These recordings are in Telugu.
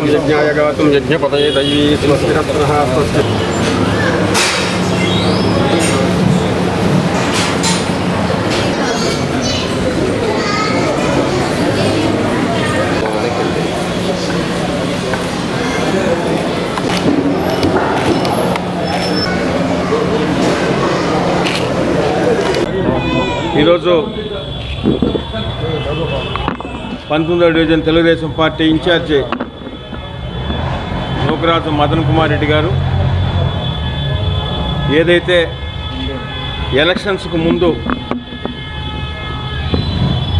త్వం యజ్ఞాయ గాతుం యజ్ఞపతయే దైవీ స్వస్తిరత్నః స్వస్తి ఈరోజు పంతొమ్మిదవ division Telugu Desam party incharge Nukaraju Madan Kumar Reddy garu. ఏదైతే ఎలక్షన్స్కు ముందు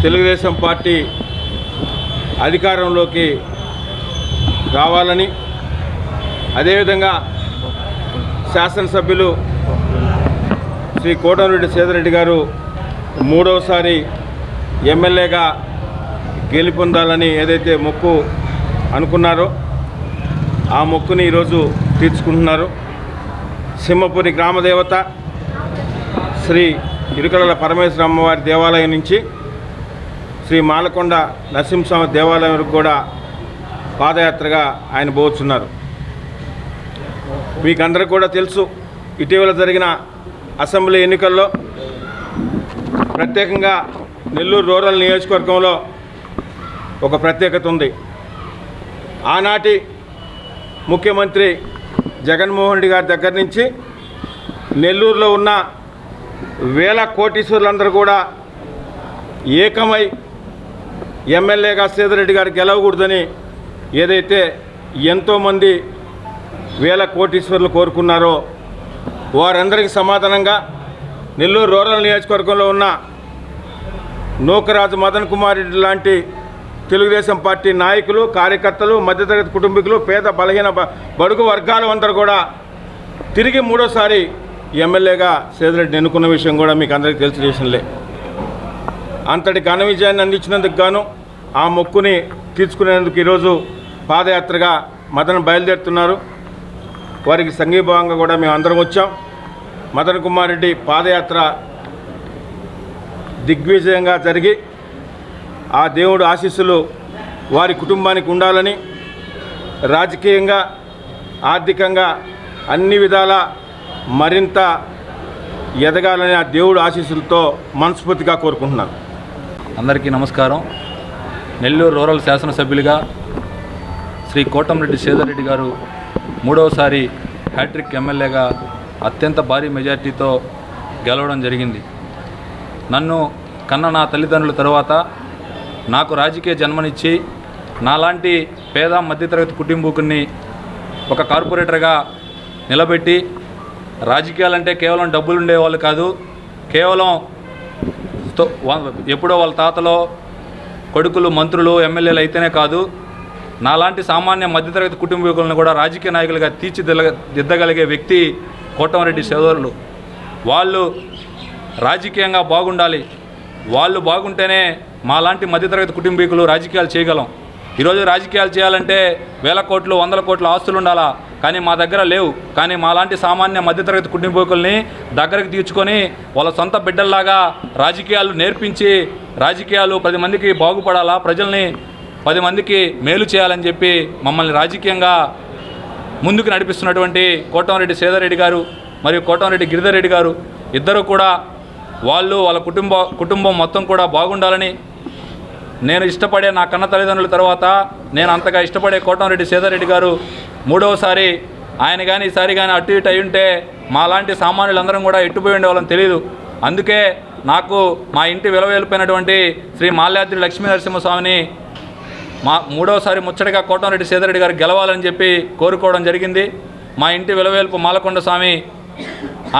తెలుగుదేశం పార్టీ అధికారంలోకి రావాలని అదేవిధంగా శాసనసభ్యులు శ్రీ కోటమిరెడ్డి సేదరెడ్డి గారు మూడవసారి ఎమ్మెల్యేగా గెలుపొందాలని ఏదైతే మొక్కు అనుకున్నారో ఆ మొక్కుని ఈరోజు తీర్చుకుంటున్నారు. సింహపురి గ్రామదేవత శ్రీ ఇరుకల పరమేశ్వర అమ్మవారి దేవాలయం నుంచి శ్రీ మాలకొండ నరసింహస్వామి దేవాలయం వరకు కూడా పాదయాత్రగా ఆయన పోతున్నారు మీకు కూడా తెలుసు ఇటీవల జరిగిన అసెంబ్లీ ఎన్నికల్లో ప్రత్యేకంగా నెల్లూరు రూరల్ నియోజకవర్గంలో ఒక ప్రత్యేకత ఉంది. ఆనాటి ముఖ్యమంత్రి జగన్మోహన్ రెడ్డి గారి దగ్గర నుంచి నెల్లూరులో ఉన్న వేల కోటీశ్వరులందరూ కూడా ఏకమై ఎమ్మెల్యేగా సీతారెడ్డి గారు గెలవకూడదని ఏదైతే ఎంతోమంది వేల కోటీశ్వరులు కోరుకున్నారో వారందరికీ సమాధానంగా నెల్లూరు రూరల్ నియోజకవర్గంలో ఉన్న నూకరాజు మదన్ కుమార్ రెడ్డి లాంటి తెలుగుదేశం పార్టీ నాయకులు కార్యకర్తలు మధ్యతరగతి కుటుంబీకులు పేద బలహీన బడుగు వర్గాలు అందరూ కూడా తిరిగి మూడోసారి ఎమ్మెల్యేగా సేదిరెడ్డిని ఎన్నుకున్న విషయం కూడా మీకు అందరికీ తెలిసిన విషయంలే అంతటి ఘన విజయాన్ని అందించినందుకు గాను ఆ మొక్కుని తీర్చుకునేందుకు ఈరోజు పాదయాత్రగా మదన్ బయలుదేరుతున్నారు. వారికి సంఘీభావంగా కూడా మేము అందరం వచ్చాం. మదన్ కుమార్ రెడ్డి పాదయాత్ర దిగ్విజయంగా జరిగి ఆ దేవుడు ఆశీస్సులు వారి కుటుంబానికి ఉండాలని రాజకీయంగా ఆర్థికంగా అన్ని విధాల మరింత ఎదగాలని ఆ దేవుడు ఆశీస్సులతో మనస్ఫూర్తిగా కోరుకుంటున్నాను. అందరికీ నమస్కారం. నెల్లూరు రూరల్ శాసనసభ్యులుగా శ్రీ కోటంరెడ్డి సేదరెడ్డి గారు మూడవసారి హ్యాట్రిక్ ఎమ్మెల్యేగా అత్యంత భారీ మెజార్టీతో గెలవడం జరిగింది. నన్ను కన్న నా తల్లిదండ్రుల తర్వాత నాకు రాజకీయ జన్మనిచ్చి నాలాంటి పేద మధ్యతరగతి కుటుంబకుని ఒక కార్పొరేటర్గా నిలబెట్టి రాజకీయాలంటే కేవలం డబ్బులు ఉండేవాళ్ళు కాదు కేవలం ఎప్పుడో వాళ్ళ తాతలో కొడుకులు మంత్రులు ఎమ్మెల్యేలు అయితేనే కాదు నాలాంటి సామాన్య మధ్యతరగతి కుటుంబీకులను కూడా రాజకీయ నాయకులుగా తీర్చిదిద్దగలిగే దిద్దగలిగే వ్యక్తి కోటమరెడ్డి సోదరులు. వాళ్ళు రాజకీయంగా బాగుండాలి. వాళ్ళు బాగుంటేనే మాలాంటి మధ్యతరగతి కుటుంబీకులు రాజకీయాలు చేయగలం. ఈరోజు రాజకీయాలు చేయాలంటే వేల కోట్లు వందల కోట్ల ఆస్తులు ఉండాలా? కానీ మా దగ్గర లేవు. కానీ మాలాంటి సామాన్య మధ్యతరగతి కుటుంబీకుల్ని దగ్గరకు తీర్చుకొని వాళ్ళ సొంత బిడ్డల్లాగా రాజకీయాలు నేర్పించి రాజకీయాలు పది మందికి బాగుపడాలా? ప్రజల్ని పది మందికి మేలు చేయాలని చెప్పి మమ్మల్ని రాజకీయంగా ముందుకు నడిపిస్తున్నటువంటి కోటమరెడ్డి సేదారెడ్డి గారు మరియు కోటమరెడ్డి గిరిధర్ రెడ్డి గారు ఇద్దరు కూడా వాళ్ళు వాళ్ళ కుటుంబ కుటుంబం మొత్తం కూడా బాగుండాలని నేను ఇష్టపడే నా కన్న తల్లిదండ్రుల తర్వాత నేను అంతగా ఇష్టపడే కోటంరెడ్డి సీతారెడ్డి గారు మూడవసారి ఆయన కానీ ఈసారి కానీ అటు ఇటు అయి ఉంటే మాలాంటి సామాన్యులందరం కూడా ఎట్టుపోయి ఉండేవాళ్ళని తెలియదు అందుకే నాకు మా ఇంటి విలువైపోయినటువంటి శ్రీ మాల్యాద్రి లక్ష్మీ నరసింహస్వామిని మా మూడవసారి ముచ్చటగా కోటంరెడ్డి సీతారెడ్డి గారు గెలవాలని చెప్పి కోరుకోవడం జరిగింది. మా ఇంటి విలవేల్పు మాలకొండ స్వామి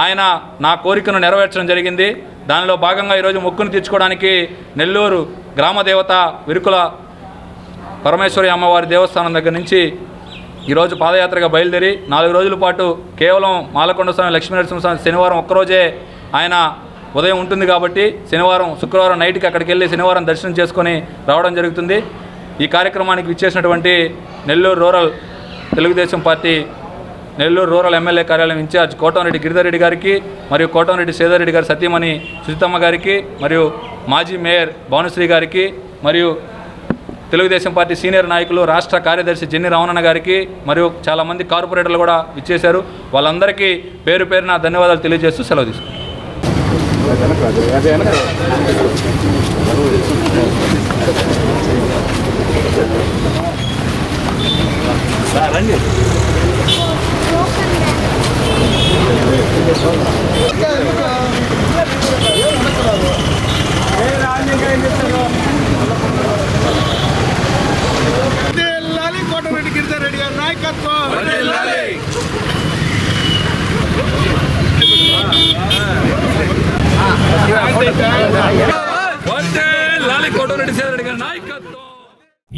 ఆయన నా కోరికను నెరవేర్చడం జరిగింది. దానిలో భాగంగా ఈరోజు మొక్కును తీర్చుకోవడానికి నెల్లూరు గ్రామదేవత విరుకుల పరమేశ్వరి అమ్మవారి దేవస్థానం దగ్గర నుంచి ఈరోజు పాదయాత్రగా బయలుదేరి నాలుగు రోజుల పాటు కేవలం మాలకొండ స్వామి లక్ష్మీనరసింహస్వామి శనివారం ఒక్కరోజే ఆయన ఉదయం ఉంటుంది కాబట్టి శనివారం శుక్రవారం నైట్కి అక్కడికి వెళ్ళి శనివారం దర్శనం చేసుకొని రావడం జరుగుతుంది. ఈ కార్యక్రమానికి విచ్చేసినటువంటి Nellore rural Telugu Desam party Nellore rural MLA కార్యాలయం ఇన్ఛార్జ్ కోటంరెడ్డి గిరిధర్రెడ్డి గారికి మరియు కోటంరెడ్డి సేదారెడ్డి గారి సతీమణి సుజితమ్మ గారికి మరియు మాజీ మేయర్ భానుశ్రీ గారికి మరియు తెలుగుదేశం పార్టీ సీనియర్ నాయకులు రాష్ట్ర కార్యదర్శి జెన్ని రమణన్న గారికి మరియు చాలామంది కార్పొరేటర్లు కూడా ఇచ్చేశారు వాళ్ళందరికీ పేరు పేరున ధన్యవాదాలు తెలియజేస్తూ సెలవు తీసుకున్నాను కోటరెడ్డి గిరిజారెడ్డి గారి నాయకత్వం